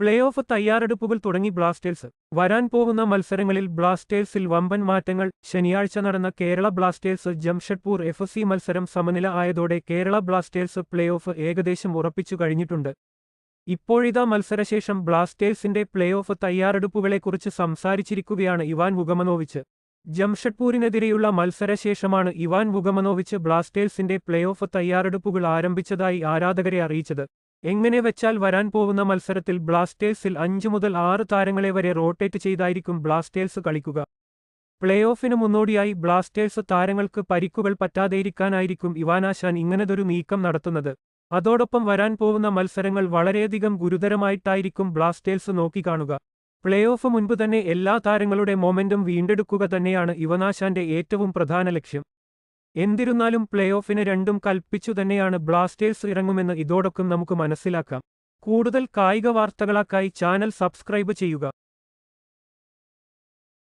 Play off തയ്യാറെടുപ്പുകൾ തുടങ്ങി Blasters. വരാൻ പോകുന്ന മത്സരങ്ങളിൽ ബ്ലാസ്റ്റേഴ്സിൽ വമ്പൻ മാറ്റങ്ങൾ. ശനിയാഴ്ച നടന്ന കേരള ബ്ലാസ്റ്റേഴ്സ് ജംഷഡ്പൂർ എഫ് മത്സരം സമനില ആയതോടെ കേരള ബ്ലാസ്റ്റേഴ്സ് പ്ലേ ഓഫ് ഏകദേശം ഉറപ്പിച്ചു കഴിഞ്ഞിട്ടുണ്ട്. ഇപ്പോഴിതാ മത്സരശേഷം ബ്ലാസ്റ്റേഴ്സിന്റെ പ്ലേ ഓഫ് തയ്യാറെടുപ്പുകളെക്കുറിച്ച് സംസാരിച്ചിരിക്കുകയാണ് ഇവാൻ വുഗമനോവിച്ച്. ജംഷഡ്പൂരിനെതിരെയുള്ള മത്സരശേഷമാണ് ഇവാൻ വുഗമനോവിച്ച് ബ്ലാസ്റ്റേഴ്സിന്റെ പ്ലേ ഓഫ് തയ്യാറെടുപ്പുകൾ ആരംഭിച്ചതായി ആരാധകരെ അറിയിച്ചത്. എങ്ങനെ വെച്ചാൽ വരാൻ പോകുന്ന മത്സരത്തിൽ ബ്ലാസ്റ്റേഴ്സിൽ അഞ്ച് മുതൽ ആറ് താരങ്ങളെ വരെ റോട്ടേറ്റ് ചെയ്തായിരിക്കും ബ്ലാസ്റ്റേഴ്സ് കളിക്കുക. പ്ലേ ഓഫിന് മുന്നോടിയായി ബ്ലാസ്റ്റേഴ്സ് താരങ്ങൾക്ക് പരിക്കുകൾ പറ്റാതെയിരിക്കാനായിരിക്കും ഇവാനാശാൻ ഇങ്ങനതൊരു നീക്കം നടത്തുന്നത്. അതോടൊപ്പം വരാൻ പോകുന്ന മത്സരങ്ങൾ വളരെയധികം ഗുരുതരമായിട്ടായിരിക്കും ബ്ലാസ്റ്റേഴ്സ് നോക്കിക്കാണുക. പ്ലേ ഓഫ് മുൻപ് തന്നെ എല്ലാ താരങ്ങളുടെ മൊമെന്റും വീണ്ടെടുക്കുക തന്നെയാണ് ഇവനാശാന്റെ ഏറ്റവും പ്രധാന ലക്ഷ്യം. എന്നിരുന്നാലും പ്ലേ ഓഫിന് രണ്ടും കൽപ്പിച്ചു തന്നെയാണ് ബ്ലാസ്റ്റേഴ്സ് ഇറങ്ങുമെന്ന് ഇതോടൊപ്പം നമുക്ക് മനസ്സിലാക്കാം. കൂടുതൽ കായിക വാർത്തകളാക്കായി ചാനൽ സബ്സ്ക്രൈബ് ചെയ്യുക.